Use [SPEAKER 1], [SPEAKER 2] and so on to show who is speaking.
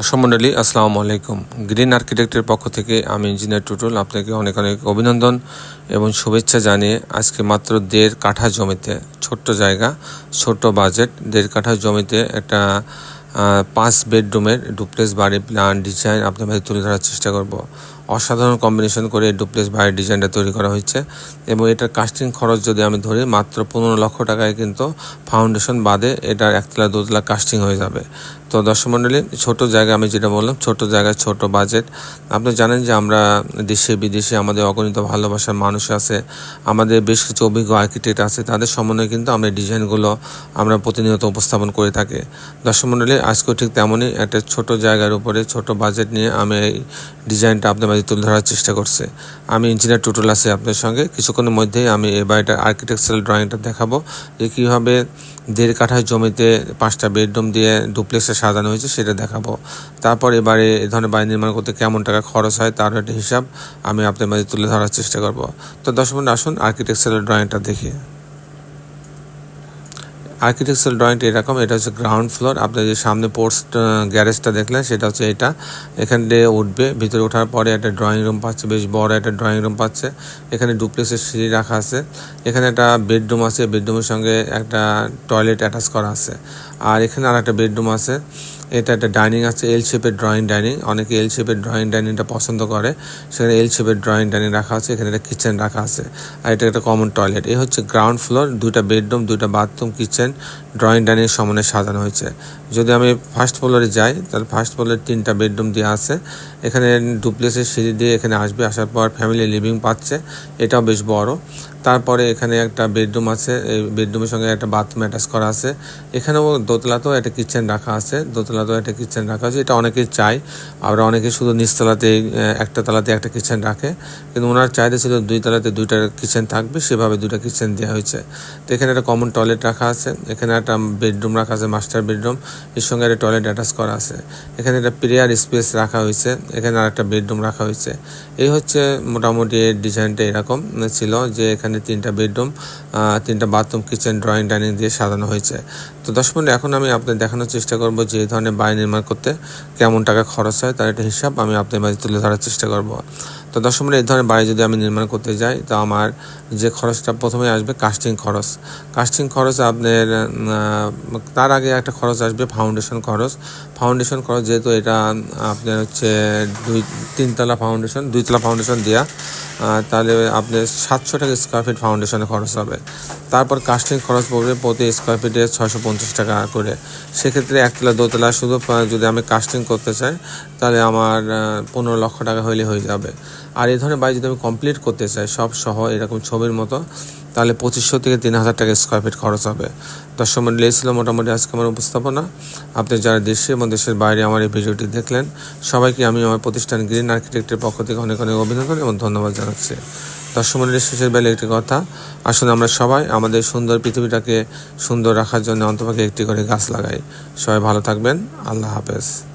[SPEAKER 1] দর্শক মণ্ডলী আসসালামু আলাইকুম। গ্রিন আর্কিটেক্টের পক্ষ থেকে আমি ইঞ্জিনিয়ার টুটুল আপনাকে অনেক অনেক অভিনন্দন এবং শুভেচ্ছা জানিয়ে আজকে মাত্র দেড় কাঠা জমিতে ছোট্ট জায়গা, ছোট্ট বাজেট, দেড় কাঠা জমিতে একটা পাঁচ বেডরুমের ডুপ্লেক্স বাড়ির প্ল্যান ডিজাইন আপনার মাঝে তুলে ধরার চেষ্টা করব। অসাধারণ কম্বিনেশন করে এই ডুপ্লেক্স বাড়ির ডিজাইনটা তৈরি করা হয়েছে এবং এটার কাস্টিং খরচ যদি আমি ধরি, মাত্র পনেরো লক্ষ টাকায় কিন্তু ফাউন্ডেশন বাদে এটার একতলা দোতলা কাস্টিং হয়ে যাবে। তো দর্শক মণ্ডলী ছোটো জায়গা আমি যেটা বললাম, ছোট জায়গায় ছোট বাজেট আপনি জানেন যে আমরা দেশে, বিদেশে আমাদের অগণিত ভালোবাসার মানুষ আছে, আমাদের বেশ কিছু অভিজ্ঞ আর্কিটেক্ট আছে, তাদের সমন্বয়ে কিন্তু আমরা ডিজাইনগুলো আমরা প্রতিনিয়ত উপস্থাপন করে থাকি। দর্শক মণ্ডলী আজকেও ঠিক তেমনই একটা ছোট জায়গার উপরে ছোট বাজেট নিয়ে আমি এই ডিজাইনটা আপনার মাঝে তুলে ধরার চেষ্টা করছি। আমি ইঞ্জিনিয়ার টুটুল আছি আপনার সঙ্গে। কিছুক্ষণের মধ্যেই আমি এই বাড়িটার আর্কিটেকচারাল ড্রয়িংটা দেখাবো যে কীভাবে দেড় কাঠা জমিতে পাঁচটা বেডরুম দিয়ে ডুপ্লেক্সে সাজানো হয়েছে, সেটা দেখাবো। তারপর এবারে এ ধরনের বাড়ি নির্মাণ করতে কেমন টাকা খরচ হয় তার একটা হিসাব আমি আপনার মাঝে তুলে ধরার চেষ্টা করব। তো দশ মিনিট আসুন আর্কিটেকচারের ড্রয়িংটা দেখি। আর্কিটেকচারাল ড্রয়িংটা এরকম, এটা হচ্ছে গ্রাউন্ড ফ্লোর আপনার যে সামনে পোস্ট গ্যারেজটা দেখলেন, সেটা হচ্ছে এটা। এখান দিয়ে উঠবে, ভিতরে ওঠার পরে একটা ড্রয়িং রুম পাচ্ছে, বেশ বড় একটা ড্রয়িং রুম পাচ্ছে। এখানে ডুপ্লেক্সের সিঁড়ি রাখা আছে। এখানে একটা বেডরুম আছে বেডরুমের সঙ্গে একটা টয়লেট অ্যাটাচ করা আছে। আর এখানে আর একটা বেডরুম আছে। এটা একটা ডাইনিং আছে এল শেপের ড্রয়িং ডাইনিং অনেকে এল শেপের ড্রয়িং ডাইনিংটা পছন্দ করে। সেখানে এল শেপের ড্রয়িং ডাইনিং রাখা আছে, এখানে একটা কিচেন রাখা আছে। আর এটা একটা কমন টয়লেট এই হচ্ছে গ্রাউন্ড ফ্লোর দুইটা বেডরুম দুইটা বাথরুম কিচেন ড্রয়িং ডাইনিং সমন্বয়ে সাজানো হয়েছে। যদি আমি ফার্স্ট ফ্লোরে যাই, তাহলে ফার্স্ট ফ্লোরে তিনটা বেডরুম দেওয়া আছে। এখানে ডুপ্লেক্সের সিঁড়ি দিয়ে এখানে আসবে, আসার পর ফ্যামিলি লিভিং পাচ্ছে। এটাও বেশ বড়। তারপরে এখানে একটা বেডরুম আছে, এই বেডরুমের সঙ্গে একটা বাথরুম অ্যাটাচ করা আছে। এখানেও দোতলাতেও একটা কিচেন রাখা আছে, দোতলাতেও একটা কিচেন রাখা আছে। এটা অনেকেই চাই আবার অনেকে শুধু নিচতলাতে একটা তলাতে একটা কিচেন রাখে। কিন্তু ওনার চাইতে ছিল দুই তলাতে দুইটা কিচেন থাকবে, সেভাবে দুইটা কিচেন দেওয়া হয়েছে। তো এখানে একটা কমন টয়লেট রাখা আছে, এখানে একটা বেডরুম রাখা আছে মাস্টার বেডরুম। এর সঙ্গে একটা টয়লেট অ্যাটাচ করা আছে। এখানে একটা প্রেয়ার স্পেস রাখা হয়েছে, এখানে আর একটা বেডরুম রাখা হয়েছে। এই হচ্ছে মোটামুটি ডিজাইনটা এরকম, ছিল যে এখানে তিনটা বেডরুম তিনটা বাথরুম, কিচেন, ড্রয়িং, ডাইনিং দিয়ে সাজানো হয়েছে। তো দশ মিনিট এখন আমি আপনাদের দেখানোর চেষ্টা করব যে ধরনের বাড়ি নির্মাণ করতে কেমন টাকা খরচ হয়, তার একটা হিসাব আমি আপনাদের মাঝে তুলে ধরার চেষ্টা করব। তো দশ মিনিট এই ধরনের বাড়ি যদি আমি নির্মাণ করতে যাই, তো আমার যে খরচটা প্রথমে আসবে কাস্টিং খরচ। কাস্টিং খরচ আপনার তার আগে একটা খরচ আসবে ফাউন্ডেশন খরচ। ফাউন্ডেশন খরচ যেহেতু এটা, আপনার হচ্ছে দুই, তিনতলা ফাউন্ডেশন দুইতলা ফাউন্ডেশন দেওয়া তাহলে আপনার সাতশো টাকা স্কোয়ার ফিট ফাউন্ডেশনে খরচ হবে। তারপর কাস্টিং খরচ পড়বে প্রতি স্কোয়ার ফিটে ছয়শো পঞ্চাশ টাকা করে। সেক্ষেত্রে একতলা, দোতলা, শুধু যদি আমি কাস্টিং করতে চাই তাহলে আমার পনেরো লক্ষ টাকা হইলে হয়ে যাবে। আর এই ধরনের বাড়ি যদি আমি কমপ্লিট করতে চাই, সব সহ এরকম ছবির মতো, তাহলে পঁচিশশো থেকে তিন হাজার টাকা স্কোয়ার ফিট খরচ হবে। দর্শক মন্ডলী, এই ছিল মোটামুটি আজকে আমার উপস্থাপনা। আপনি যারা দেশে এবং দেশের বাইরে আমার এই ভিডিওটি দেখলেন, সবাইকে আমি আমার প্রতিষ্ঠান গ্রিন আর্কিটেক্টের পক্ষ থেকে অনেক অনেক অভিনন্দন এবং ধন্যবাদ জানাচ্ছি। দর্শক শেষের বেলা একটি কথা। আসলে আমরা সবাই আমাদের সুন্দর পৃথিবীটাকে সুন্দর রাখার জন্য অন্তপাকে একটি করে গাছ লাগাই। সবাই ভালো থাকবেন। আল্লাহ হাফেজ।